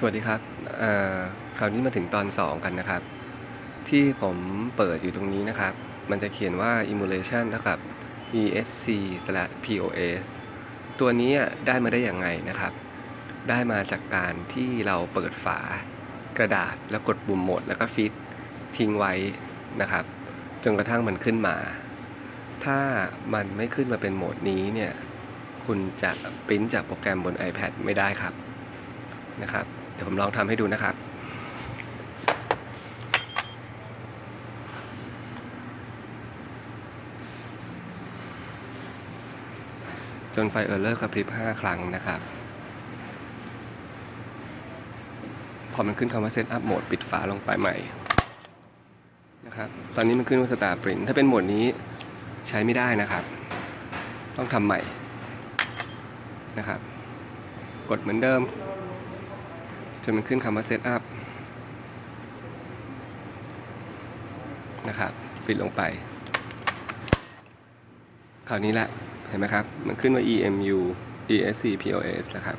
สวัสดีครับคราวนี้มาถึงตอน 2 กันนะครับ ที่ผมเปิดอยู่ตรงนี้นะครับ มันจะเขียนว่า emulation เท่ากับ esc pos ตัวนี้ได้มาได้อย่างไงนะครับ ได้มาจากการที่เราเปิดฝากระดาษแล้วกดปุ่มโหมดแล้วก็ฟิตทิ้งไว้นะครับ จนกระทั่งมันขึ้นมา ถ้ามันไม่ขึ้นมาเป็นโหมดนี้เนี่ย คุณจะปริ้นจากโปรแกรมบน iPad ไม่ได้ครับนะครับ ดี๋ยวผมลองทำให้ดูนะครับจนไฟเออร์เลอร์กระพริบ 5 ครั้งนะครับ พอมันขึ้นคำว่า Set Up Mode ปิดฝาลงไปใหม่นะครับ ตอนนี้มันขึ้นว่า Start Print ถ้าเป็นโหมดนี้ใช้ไม่ได้นะครับ ต้องทำใหม่นะครับ กดเหมือนเดิม นมันขึ้นคำว่า Set Up นะครับปิดลงไป คราวนี้แหละ เห็นไหมครับ มันขึ้นว่า EMU ESC POS แล้วครับ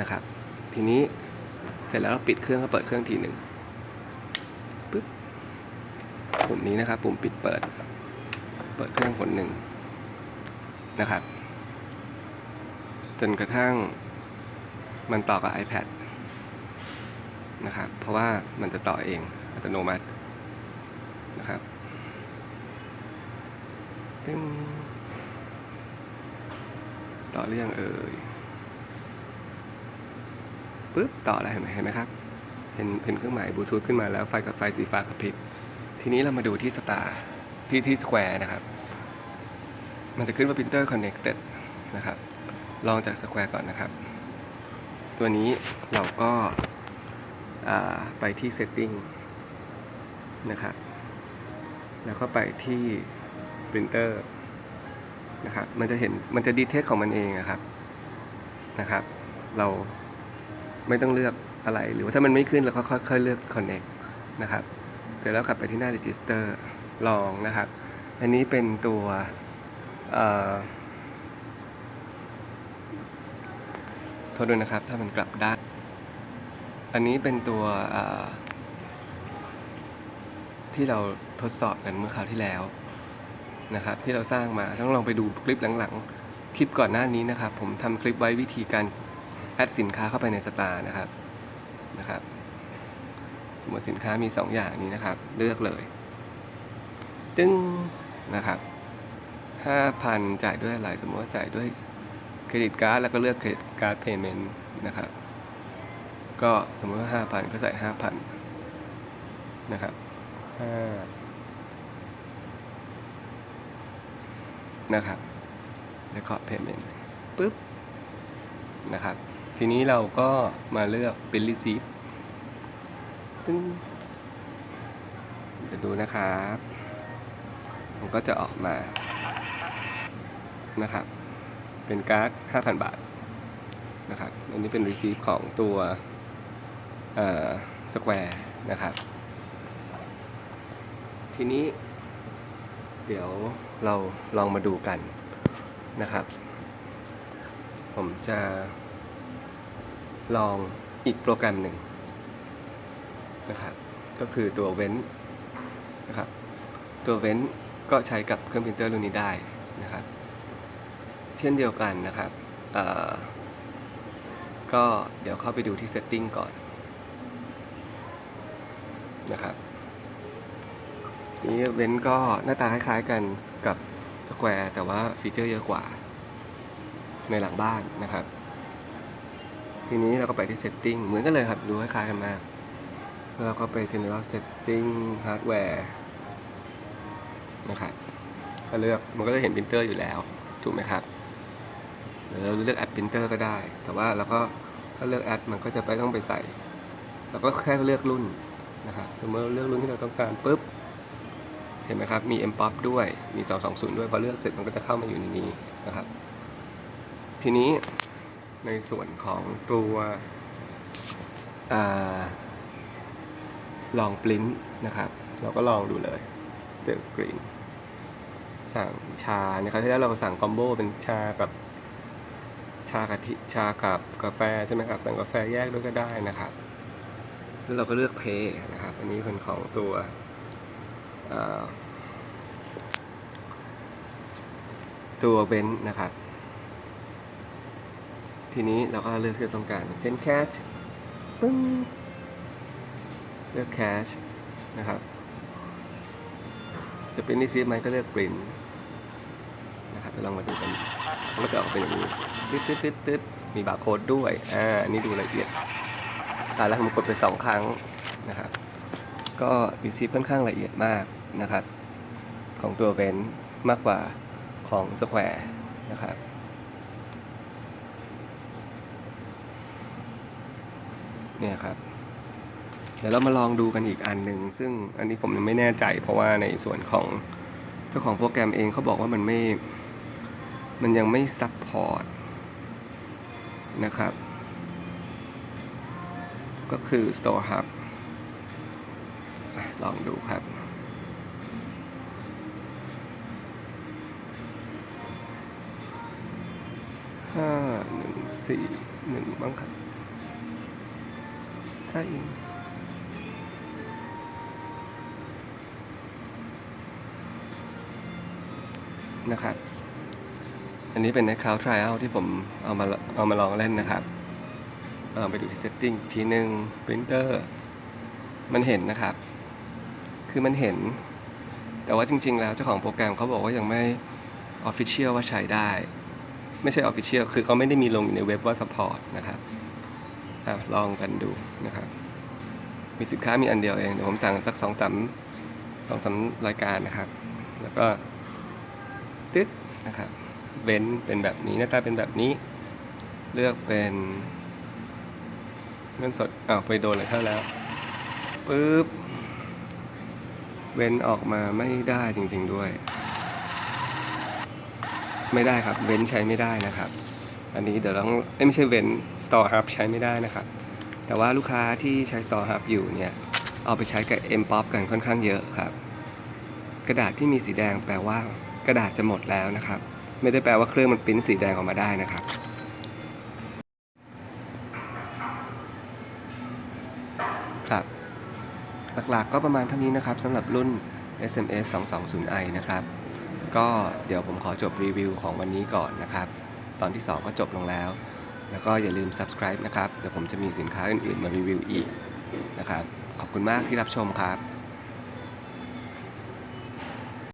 นะครับ ทีนี้เสร็จแล้วเราปิดเครื่องก็เปิดเครื่องทีหนึ่งปึ๊บปุ่มนี้นะครับ ปุ่มปิดเปิด เปิดเครื่องผลหนึ่งนะครับ จนกระทั่ง มันต่อกับ iPad นะครับ เพราะว่ามันจะต่อเองอัตโนมัตินะครับตึ้งต่อเรื่องเอ่ยปึ๊บต่ออะไรเห็นไหมเห็นไหมครับเห็นเห็นเครื่องหมายบลูทูธขึ้นมาแล้วไฟกับไฟสีฟ้ากระพริบทีนี้เรามาดูที่สตาร์ที่ที่สแควร์นะครับ มันจะขึ้นว่า printer connected นะครับ ลองจากสแควร์ก่อนนะครับ ตัวนี้เราก็าไปที่ setting นะครับ แล้วก็ไปที่ printer นะครับ มันจะเห็น มันจะดีเทคของมันเองอะครับ นะครับ เราไม่ต้องเลือกอะไร หรือว่าถ้ามันไม่ขึ้นเราก็ค่อยๆเลือก connect นะครับ เสร็จแล้วกลับไปที่หน้า register ลองนะครับ อันนี้เป็นตัวเอ่อ ทษด้วยนะครับ ถ้ามันกลับด้าน อันนี้เป็นตัวที่เราทดสอบกันเมื่อคราวที่แล้วนะครับ ที่เราสร้างมาต้องลองไปดูคลิปหลังๆ คลิปก่อนหน้านี้นะครับ ผมทำคลิปไว้วิธีการแอดสินค้าเข้าไปในสตาร์นะครับนะครับ สมมติสินค้ามี 2 อย่างนี้นะครับ เลือกเลย ตึ้งนะครับ5,000 จ่ายด้วยอะไรสมมติว่าจ่ายด้วย เครดิตการ์ดแล้วก็เลือกเครดิตการ์ดเพย์เมนต์นะครับ ก็สมมติว่า 5,000 ก็ใส่ 5,000 นะครับ5นะครับแล้วก็เพย์เมนต์ปึ๊บ นะครับ ทีนี้เราก็มาเลือกเป็น receipt ตึ้งเดี๋ยวดูนะครับ มันก็จะออกมานะครับ เป็นการ์ด 5,000 บาทนะครับ อันนี้เป็น receipt ของตัวสแควร์นะครับ ทีนี้ เดี๋ยวเราลองมาดูกันนะครับ ผมจะลองอีกโปรแกรมหนึ่งนะครับ ก็คือตัวเว้นนะครับ ตัวเว้นก็ใช้กับเครื่องพิมพ์เตอร์รุ่นนี้ได้นะครับ เช่นเดียวกันนะครับก็เดี๋ยวเข้าไปดูที่ setting ก่อนนะครับทีนี้เว้นก็หน้าตาคล้ายๆกันกับ Square แต่ว่าฟีเจอร์เยอะกว่า ในหลังบ้านนะครับ ทีนี้เราก็ไปที่ setting เหมือนกันเลยครับ ดูคล้ายๆกันมากเราก็ไป general setting hardware นะครับก็เลือกมันก็จะเห็นพิมพ์เตอร์อยู่แล้ว ถูกไหมครับ หรือเราเลือกแอดพิมพ์เตอร์ก็ได้ แต่ว่าเราก็ถ้าเลือกแอดมันก็จะไปต้องไปใส่เราก็แค่เลือกรุ่นนะครับสมมติเราเลือกรุ่นที่เราต้องการปุ๊บเห็นไหมครับ มี M pop ด้วย มี 220 ด้วย พอเลือกเสร็จมันก็จะเข้ามาอยู่ในนี้นะครับ ทีนี้ในส่วนของตัวอลองปริ้นนะครับ เราก็ลองดูเลยเซลสกรีนสั่งชาเนี่ยคราวที่แล้วเราสั่งคอมโบเป็นชากับ ชากะทิชากับกาแฟใช่ไหมครับสั่งกาแฟแยกด้วยก็ได้นะครับ แล้วเราก็เลือกเพย์นะครับ อันนี้เป็นของตัวตัวเบนซ์นะครับ ทีนี้เราก็เลือกที่เราต้องการ เช่นแคชปึ้งเลือกแคชนะครับ จะเป็นนิซีไหมก็เลือกปริ้น นะครับไปลองมาดูกันมันก็จะออกเป็นอย่างนี้ตึ๊ดตึ๊ดตึ๊ดตึ๊ดมีบาร์โค้ดด้วยอ่าอันนี้ดูละเอียดตายแล้วผมกดไปสองครั้งนะครับก็รีซีค่อนข้างละเอียดมากนะครับ ของตัวเวนมากกว่าของสแควร์นะครับเนี่ยครับ เดี๋ยวเรามาลองดูกันอีกอันหนึ่ง ซึ่งอันนี้ผมยังไม่แน่ใจเพราะว่าในส่วนของเจ้าของโปรแกรมเองเขาบอกว่ามันไม่ มันยังไม่ซัพพอร์ตนะครับ ก็คือ Store Hub ลองดูครับ ห้าหนึ่งสี่หนึ่งบ้างครับ ใช่นะครับ อันนี้เป็น Account Trial ที่ผมเอามาเอามาลองเล่นนะครับลองไปดูที่ Setting ทีหนึ่ง Printer มันเห็นนะครับ คือมันเห็น แต่ว่าจริง ๆ แล้วเจ้าของโปรแกรมเขาบอกว่ายังไม่ Official ว่าใช้ได้ ไม่ใช่ Official คือเขาไม่ได้มีลงอยู่ในเว็บว่า Support นะครับอลองกันดูนะครับ มีสินค้ามีอันเดียวเองเดี๋ยวผมสั่งสักสองสามสองสามรายการนะครับ แล้วก็ตึ๊กนะครับ เว้นเป็นแบบนี้หน้าตาเป็นแบบนี้ เลือกเป็นเงินสดอ้าวไปโดนเลยเท่าแล้วปึ๊บเว้นออกมาไม่ได้จริง ๆด้วย ไม่ได้ครับ เว้นใช้ไม่ได้นะครับ อันนี้เดี๋ยวต้องไม่ใช่เว้น Store Hub ใช้ไม่ได้นะครับ แต่ว่าลูกค้าที่ใช้ Store Hub อยู่เนี่ย เอาไปใช้กับ M Pop กันค่อนข้างเยอะครับ กระดาษที่มีสีแดงแปลว่ากระดาษจะหมดแล้วนะครับ ไม่ได้แปลว่าเครื่องมันปริ้นสีแดงออกมาได้นะครับ ครับ หลักๆก็ประมาณเท่านี้นะครับสำหรับรุ่น SMS 220i นะครับ ก็เดี๋ยวผมขอจบรีวิวของวันนี้ก่อนนะครับ ตอนที่ 2 ก็จบลงแล้ว แล้วก็อย่าลืม subscribe นะครับ เดี๋ยวผมจะมีสินค้าอื่นๆมารีวิวอีกนะครับ ขอบคุณมากที่รับชมครับ